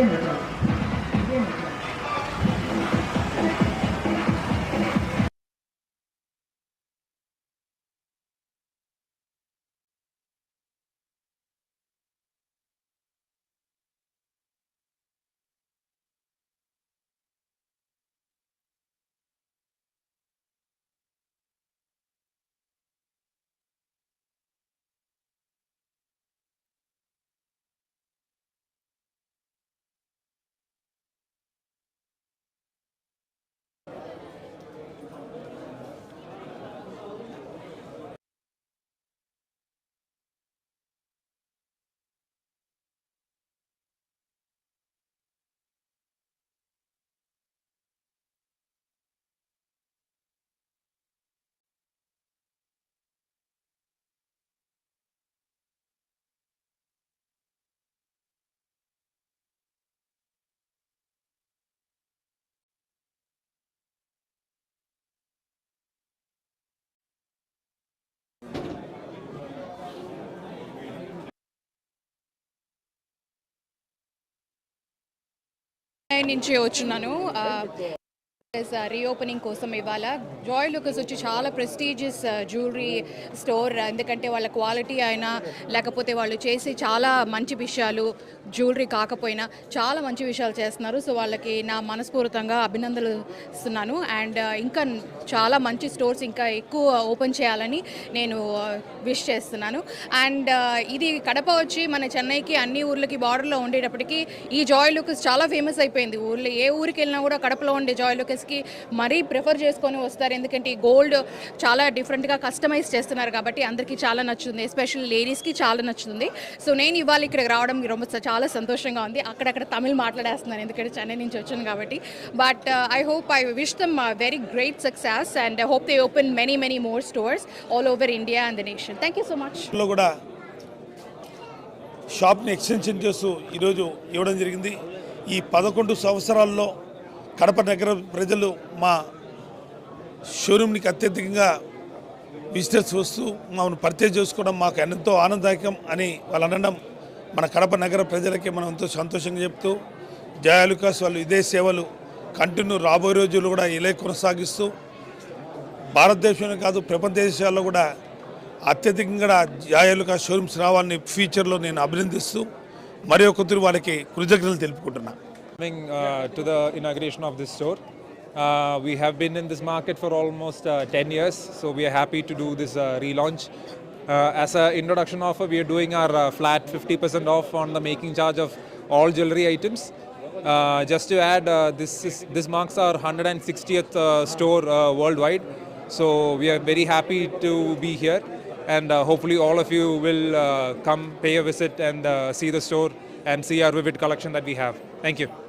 entiende, నుంచి వచ్చున్నాను. Reopening uh, కోసం ఇవాళ జాయ్ లుకస్ వచ్చి చాలా ప్రెస్టీజియస్ జ్యువెలరీ స్టోర్ ఎందుకంటే వాళ్ళ క్వాలిటీ అయినా లేకపోతే వాళ్ళు చేసే చాలా మంచి విషయాలు జ్యువెలరీ కాకపోయినా చాలా మంచి విషయాలు చేస్తున్నారు. సో వాళ్ళకి నా మనస్ఫూర్తంగా అభినందనలు ఇస్తున్నాను అండ్ uh, ఇంకా చాలా మంచి స్టోర్స్ ఇంకా ఎక్కువ ఓపెన్ చేయాలని నేను uh, విష్ చేస్తున్నాను. అండ్ ఇది కడప వచ్చి మన చెన్నైకి అన్ని ఊర్లకి బార్డర్లో ఉండేటప్పటికీ ఈ జాయ్ లుకస్ చాలా ఫేమస్ అయిపోయింది. ఊర్లో ఏ ఊరికి వెళ్ళినా కూడా కడపలో ఉండే జాయ్ లుకస్కి మరీ ప్రిఫర్ చేసుకొని వస్తారు ఎందుకంటే ఈ గోల్డ్ చాలా డిఫరెంట్గా కస్టమైజ్ చేస్తున్నారు కాబట్టి అందరికీ చాలా నచ్చుతుంది ఎస్పెషల్ లేడీస్కి చాలా నచ్చుతుంది సో నేను ఇవాళ ఇక్కడికి రావడం ரொம்ப చాలా సంతోషంగా ఉంది అక్కడక్కడ తమిళ్ మాట్లాడేస్తున్నాను ఎందుకంటే చెన్నై నుంచి వచ్చాను కాబట్టి but I hope I wish them very great success and I hope they open many many more stores all over India and the nation thank you so much లో కూడా షాప్ని ఎక్స్టెన్షన్ చేస్తూ ఈరోజు ఇవ్వడం జరిగింది ఈ పదకొండు సంవత్సరాల్లో కడప నగర ప్రజలు మా షోరూమ్నికి అత్యధికంగా విజిటర్స్ వస్తూ మమ్మల్ని పరిచయం చేసుకోవడం మాకు ఎంతో ఆనందదాయకం అని వాళ్ళు అనడం మన కడప నగర ప్రజలకి మనం ఎంతో సంతోషంగా చెప్తూ జయాలుకాస్ వాళ్ళు ఇదే సేవలు కంటిన్యూ రాబోయే రోజులు కూడా ఇలా కొనసాగిస్తూ భారతదేశంలో కాదు ప్రపంచ దేశాల్లో కూడా అత్యధికంగా జాయాలుగా షోరూమ్స్ రావాలని ఫ్యూచర్లో నేను అభినందిస్తూ మరి ఒకరు వాళ్ళకి కృతజ్ఞతలు తెలుపుకుంటున్నాను Coming uh, to the inauguration of this store. Uh, we have been in this market for almost uh, 10 years, so we are happy to do this uh, relaunch. Uh, as an introduction offer, we are doing our uh, flat 50% off on the making charge of all jewelry items. Just to add, this is this marks our 160th uh, store worldwide, so we are very happy to be here, and hopefully all of you will come pay a visit and see the store and see our vivid collection that we have. Thank you.